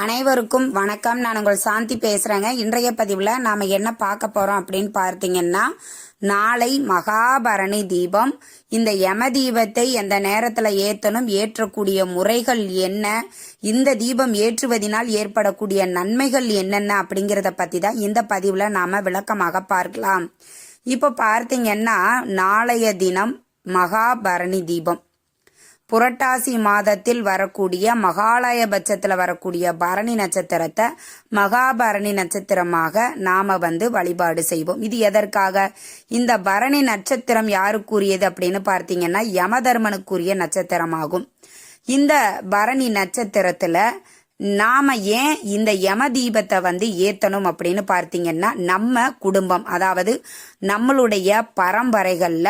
அனைவருக்கும் வணக்கம். நான் உங்கள் சாந்தி பேசுறேங்க. இன்றைய பதிவில் நாம என்ன பார்க்க போறோம் அப்படின்னு பார்த்தீங்கன்னா நாளை மகாபரணி தீபம். இந்த யம தீபத்தை எந்த நேரத்தில் ஏற்றணும் ஏற்றக்கூடிய முறைகள் என்ன இந்த தீபம் ஏற்றுவதனால் ஏற்படக்கூடிய நன்மைகள் என்னென்ன அப்படிங்கிறத பற்றி தான் இந்த பதிவில் நாம் விளக்கமாக பார்க்கலாம். இப்போ பார்த்தீங்கன்னா நாளைய தினம் மகாபரணி தீபம். புரட்டாசி மாதத்தில் வரக்கூடிய மகாலய பட்சத்தில் வரக்கூடிய பரணி நட்சத்திரத்தை மகாபரணி நட்சத்திரமாக நாம வந்து வழிபாடு செய்வோம். இது எதற்காக? இந்த பரணி நட்சத்திரம் யாருக்குரியது அப்படின்னு பார்த்தீங்கன்னா யமதர்மனுக்குரிய நட்சத்திரமாகும். இந்த பரணி நட்சத்திரத்துல நாம ஏன் இந்த யம தீபத்தை வந்து ஏத்தணும் அப்படின்னு பார்த்தீங்கன்னா நம்ம குடும்பம் அதாவது நம்மளுடைய பரம்பரைகள்ல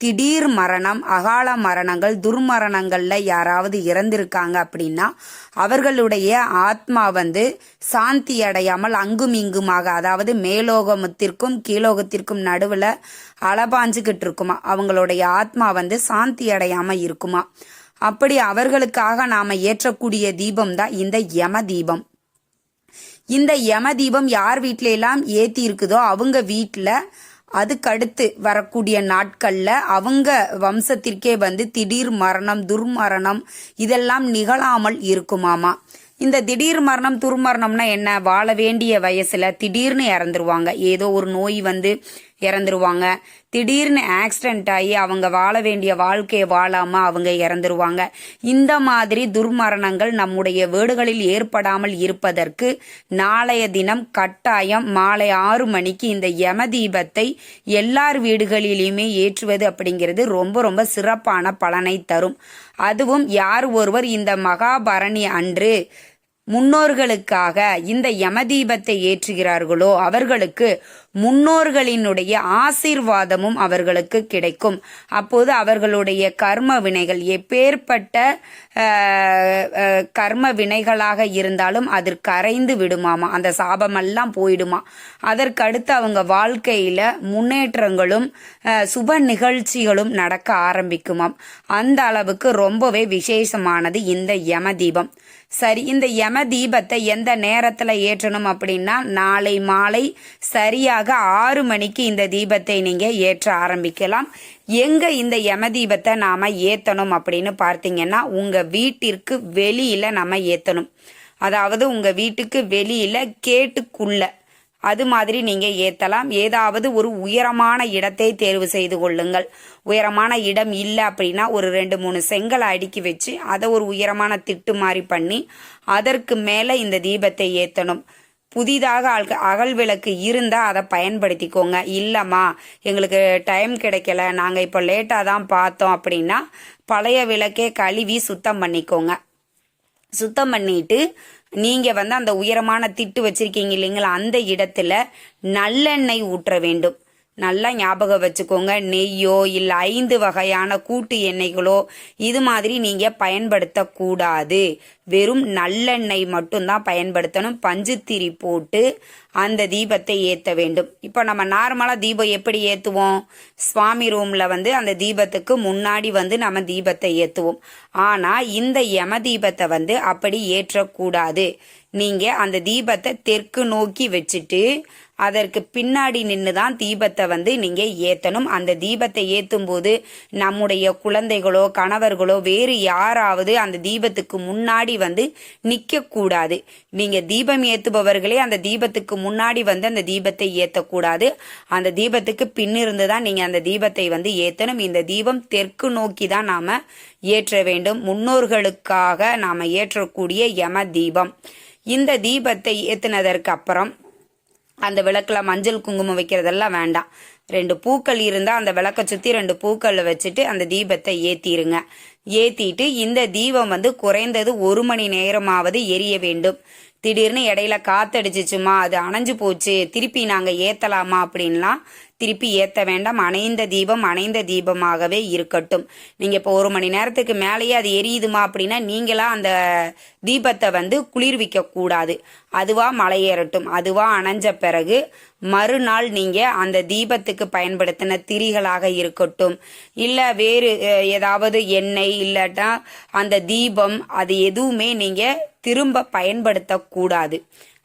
திடீர் மரணம் அகால மரணங்கள் துர்மரணங்களில் யாராவது இறந்திருக்காங்க அப்படின்னா அவர்களுடைய ஆத்மா வந்து சாந்தி அடையாமல் அங்கும் இங்குமாக அதாவது மேலோகமத்திற்கும் கீழோகத்திற்கும் நடுவில் அலபாஞ்சுக்கிட்டு இருக்குமா? அவங்களுடைய ஆத்மா வந்து சாந்தி அடையாமல் இருக்குமா? அப்படி அவர்களுக்காக நாம் ஏற்றக்கூடிய தீபம் தான் இந்த யம தீபம். இந்த யம தீபம் யார் வீட்டில எல்லாம் ஏத்தி இருக்குதோ அவங்க வீட்டில் அதுக்கடுத்து வரக்கூடிய நாட்களில் அவங்க வம்சத்திற்கே வந்து திடீர் மரணம் துர்மரணம் இதெல்லாம் நிகழாமல் இருக்குமாமா இந்த திடீர் மரணம் துர்மரணம்னா என்ன? வாழ வேண்டிய வயசுல திடீர்னு இறந்துருவாங்க. ஏதோ ஒரு நோய் வந்து இறந்துருவாங்க. திடீர்னு ஆக்சிடென்ட் ஆகி அவங்க வாழ வேண்டிய வாழ்க்கையை வாழாம அவங்க இறந்துருவாங்க. இந்த மாதிரி துர்மரணங்கள் நம்முடைய வீடுகளில் ஏற்படாமல் இருப்பதற்கு நாளைய தினம் கட்டாயம் மாலை ஆறு மணிக்கு இந்த யம தீபத்தை எல்லார் வீடுகளிலுமே ஏற்றுவது அப்படிங்கிறது ரொம்ப ரொம்ப சிறப்பான பலனை தரும். அதுவும் யார் ஒருவர் இந்த மகாபரணி அன்று முன்னோர்களுக்காக இந்த யமதீபத்தை ஏற்றுகிறார்களோ அவர்களுக்கு முன்னோர்களினுடைய ஆசீர்வாதமும் அவர்களுக்கு கிடைக்கும். அப்போது அவர்களுடைய கர்ம வினைகள் எப்பேற்பட்ட கர்ம வினைகளாக இருந்தாலும் அது கரைந்து விடுமாமா? அந்த சாபமெல்லாம் போயிடுமா? அதற்கடுத்து அவங்க வாழ்க்கையில முன்னேற்றங்களும் சுப நிகழ்ச்சிகளும் நடக்க ஆரம்பிக்குமாம். அந்த அளவுக்கு ரொம்பவே விசேஷமானது இந்த யம தீபம் சரி இந்த யம தீபத்தை எந்த நேரத்துல ஏற்றணும் அப்படின்னா நாளை மாலை சரியாக ஆறு மணிக்கு இந்த தீபத்தை நீங்க ஏற்ற ஆரம்பிக்கலாம். எங்க இந்த யம தீபத்தை நாம ஏத்தணும் அப்படின்னு பார்த்தீங்கன்னா உங்க வீட்டிற்கு வெளியில நம்ம ஏத்தணும். அதாவது உங்க வீட்டுக்கு வெளியில கேட்டுக்குள்ள. அது மாதிரி நீங்கள் ஏற்றலாம் ஏதாவது ஒரு உயரமான இடத்தை தேர்வு செய்து கொள்ளுங்கள். உயரமான இடம் இல்லை அப்படின்னா ஒரு ரெண்டு மூணு செங்கலை அடுக்கி வச்சு அதை ஒரு உயரமான திட்டு மாதிரி பண்ணி அதற்கு மேலே இந்த தீபத்தை ஏற்றணும் புதிதாக அல் அகல் விளக்கு இருந்தால் அதை பயன்படுத்திக்கோங்க. இல்லைம்மா எங்களுக்கு டைம் கிடைக்கல. நாங்கள் இப்போ லேட்டாக தான் பார்த்தோம் அப்படின்னா பழைய விளக்கே கழுவி சுத்தம் பண்ணிக்கோங்க. சுத்தம் பண்ணிட்டு நீங்க வந்து அந்த உயரமான திட்டு வச்சிருக்கீங்க இல்லைங்களா? அந்த இடத்துல நல்லெண்ணெய் ஊற்ற வேண்டும். நல்லா ஞாபகம் வச்சுக்கோங்க. நெய்யோ இல்லை ஐந்து வகையான கூட்டு எண்ணெய்களோ இது மாதிரி நீங்கள் பயன்படுத்தக்கூடாது. வெறும் நல்லெண்ணெய் மட்டும்தான் பயன்படுத்தணும். பஞ்சுத்திரி போட்டு அந்த தீபத்தை ஏற்ற வேண்டும். இப்போ நம்ம நார்மலாக தீபம் எப்படி ஏற்றுவோம் சுவாமி ரூமில் வந்து அந்த தீபத்துக்கு முன்னாடி வந்து நம்ம தீபத்தை ஏற்றுவோம் ஆனால் இந்த யம தீபத்தை வந்து அப்படி ஏற்றக்கூடாது. நீங்கள் அந்த தீபத்தை தெற்கு நோக்கி வச்சுட்டு அதற்கு பின்னாடி நின்று தான் தீபத்தை வந்து நீங்கள் ஏற்றணும் அந்த தீபத்தை ஏற்றும் போது நம்முடைய குழந்தைகளோ கணவர்களோ வேறு யாராவது அந்த தீபத்துக்கு முன்னாடி வந்து நிற்கக்கூடாது நீங்கள் தீபம் ஏற்றுபவர்களே அந்த தீபத்துக்கு முன்னாடி வந்து அந்த தீபத்தை ஏற்றக்கூடாது அந்த தீபத்துக்கு பின்னிருந்து தான் நீங்கள் அந்த தீபத்தை வந்து ஏற்றணும் இந்த தீபம் தெற்கு நோக்கி தான் நாம் ஏற்ற வேண்டும். முன்னோர்களுக்காக நாம் ஏற்றக்கூடிய யம தீபம். இந்த தீபத்தை ஏற்றினதற்கு அப்புறம் அந்த விளக்கில் மஞ்சள் குங்குமம் வைக்கிறதெல்லாம் வேண்டாம். ரெண்டு பூக்கள் இருந்தால் அந்த விளக்கை சுற்றி ரெண்டு பூக்களை வச்சுட்டு அந்த தீபத்தை ஏற்றிடுங்க ஏற்றிட்டு இந்த தீபம் வந்து குறைந்தது ஒரு மணி நேரமாவது எரிய வேண்டும். திடீர்னு இடையில காத்தடிச்சிச்சுமா அது அணைஞ்சு போச்சு திருப்பி நாங்கள் ஏற்றலாமா அப்படின்லாம் திருப்பி ஏற்ற வேண்டாம். அணைந்த தீபம் அணைந்த தீபமாகவே இருக்கட்டும். நீங்கள் இப்போ ஒரு மணி நேரத்துக்கு மேலேயே அது எரியுதுமா அப்படின்னா நீங்களாக அந்த தீபத்தை வந்து குளிர்விக்க கூடாது. அதுவாக மலையேறட்டும் அதுவாக அணைஞ்ச பிறகு மறுநாள் நீங்கள் அந்த தீபத்துக்கு பயன்படுத்தின திரிகளாக இருக்கட்டும். இல்லை வேறு ஏதாவது எண்ணெய் இல்லாட்டா அந்த தீபம் அது எதுவுமே நீங்கள் திரும்ப பயன்படுத்தக்கூடாது.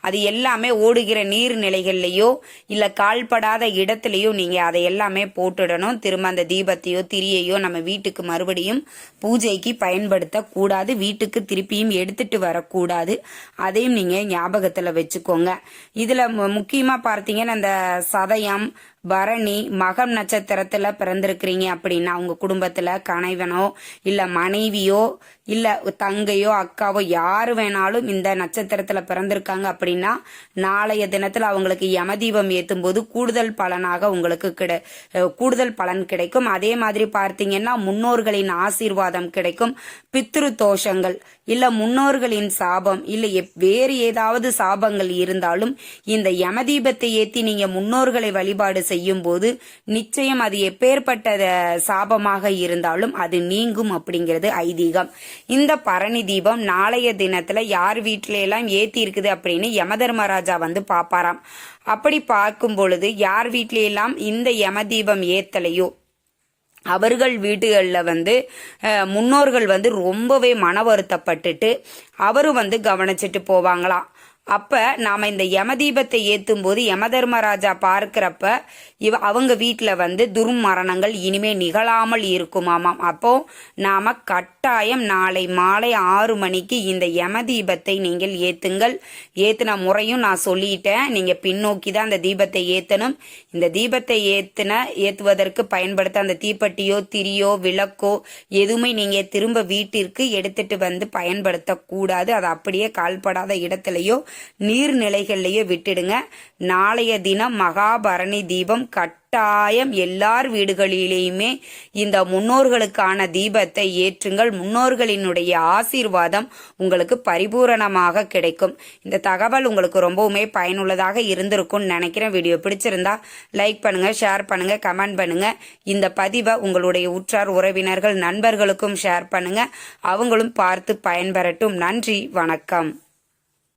அது எல்லாமே ஓடுகிற நீர்நிலைகள்லையோ இல்லை கால்படாத இடத்துலையோ நீங்கள் அதை எல்லாமே போட்டுடணும். திரும்ப அந்த தீபத்தையோ திரியையோ நம்ம வீட்டுக்கு மறுபடியும் பூஜைக்கு பயன்படுத்தக்கூடாது வீட்டுக்கு திருப்பியும் எடுத்துட்டு வரக்கூடாது. அதையும் நீங்கள் ஞாபகத்தில் வச்சுக்கோங்க. இதில் முக்கியமாக பார்த்தீங்கன்னா அந்த சதயம் பரணி மகம் நட்சத்திரத்துல பிறந்திருக்கிறீங்க அப்படின்னா உங்க குடும்பத்துல கணவனோ இல்ல மனைவியோ இல்ல தங்கையோ அக்காவோ யாரு வேணாலும் இந்த நட்சத்திரத்துல பிறந்திருக்காங்க அப்படின்னு நாளைய தினத்தில் அவங்களுக்கு யமதீபம் ஏற்றும் போது கூடுதல் பலனாக உங்களுக்கு கிடை கூடுதல் பலன் கிடைக்கும். அதே மாதிரி பார்த்தீங்கன்னா முன்னோர்களின் ஆசீர்வாதம் கிடைக்கும். பித்ரு தோஷங்கள் இல்ல முன்னோர்களின் சாபம் இல்ல எப்- வேறு ஏதாவது சாபங்கள் இருந்தாலும் இந்த யமதீபத்தை ஏத்தி நீங்க முன்னோர்களை வழிபாடு செய்யும் போது நிச்சயம் அது எப்பேற்பட்ட சாபமாக இருந்தாலும் அது நீங்கும் அப்படிங்கிறது ஐதீகம். இந்த பரணி தீபம் நாளைய தினத்துல யார் வீட்டில எல்லாம் ஏத்தி இருக்குது அப்படின்னு யமதர்மராஜா வந்து பார்ப்பாராம். அப்படி பார்க்கும் பொழுது யார் வீட்டில இந்த யம தீபம் ஏத்தலையோ? அவர்கள் வீடுகளில் வந்து முன்னோர்கள் வந்து ரொம்பவே மன வருத்தப்பட்டுட்டு அவரும் வந்து கவனிச்சிட்டு போவாங்களாம். அப்ப நாம இந்த யமதீபத்தை ஏத்தும் போது யமதர்மராஜா பார்க்கிறப்ப இவ அவங்க வீட்டில் வந்து துர்மரணங்கள் இனிமே நிகழாமல் இருக்குமாமாம். அப்போ நாம கட்டாயம் நாளை மாலை ஆறு மணிக்கு இந்த யமதீபத்தை நீங்கள் ஏத்துங்கள். ஏத்துன முறையும் நான் சொல்லிட்டேன். நீங்க பின்னோக்கி தான் அந்த தீபத்தை ஏத்தணும். இந்த தீபத்தை ஏத்துன ஏத்துவதற்கு பயன்படுத்த அந்த தீப்பெட்டியோ திரியோ விளக்கோ எதுவுமே நீங்க திரும்ப வீட்டிற்கு எடுத்துட்டு வந்து பயன்படுத்தக்கூடாது. அது அப்படியே கால்படாத இடத்துலயோ நீர்நிலைகள்லயோ விட்டுடுங்க. நாளைய தினம் மகாபரணி தீபம் கட்டாயம் எல்லார் வீடுகளிலேயுமே இந்த முன்னோர்களுக்கான தீபத்தை ஏற்றுங்கள். முன்னோர்களினுடைய ஆசீர்வாதம் உங்களுக்கு பரிபூரணமாக கிடைக்கும். இந்த தகவல் உங்களுக்கு ரொம்பவுமே பயனுள்ளதாக இருந்திருக்கும்னு நினைக்கிறேன். வீடியோ பிடிச்சிருந்தா லைக் பண்ணுங்க ஷேர் பண்ணுங்க கமெண்ட் பண்ணுங்க. இந்த பதிவை உங்களுடைய உற்றார் உறவினர்கள் நண்பர்களுக்கும் ஷேர் பண்ணுங்க. அவங்களும் பார்த்து பயன்பெறட்டும். நன்றி வணக்கம்.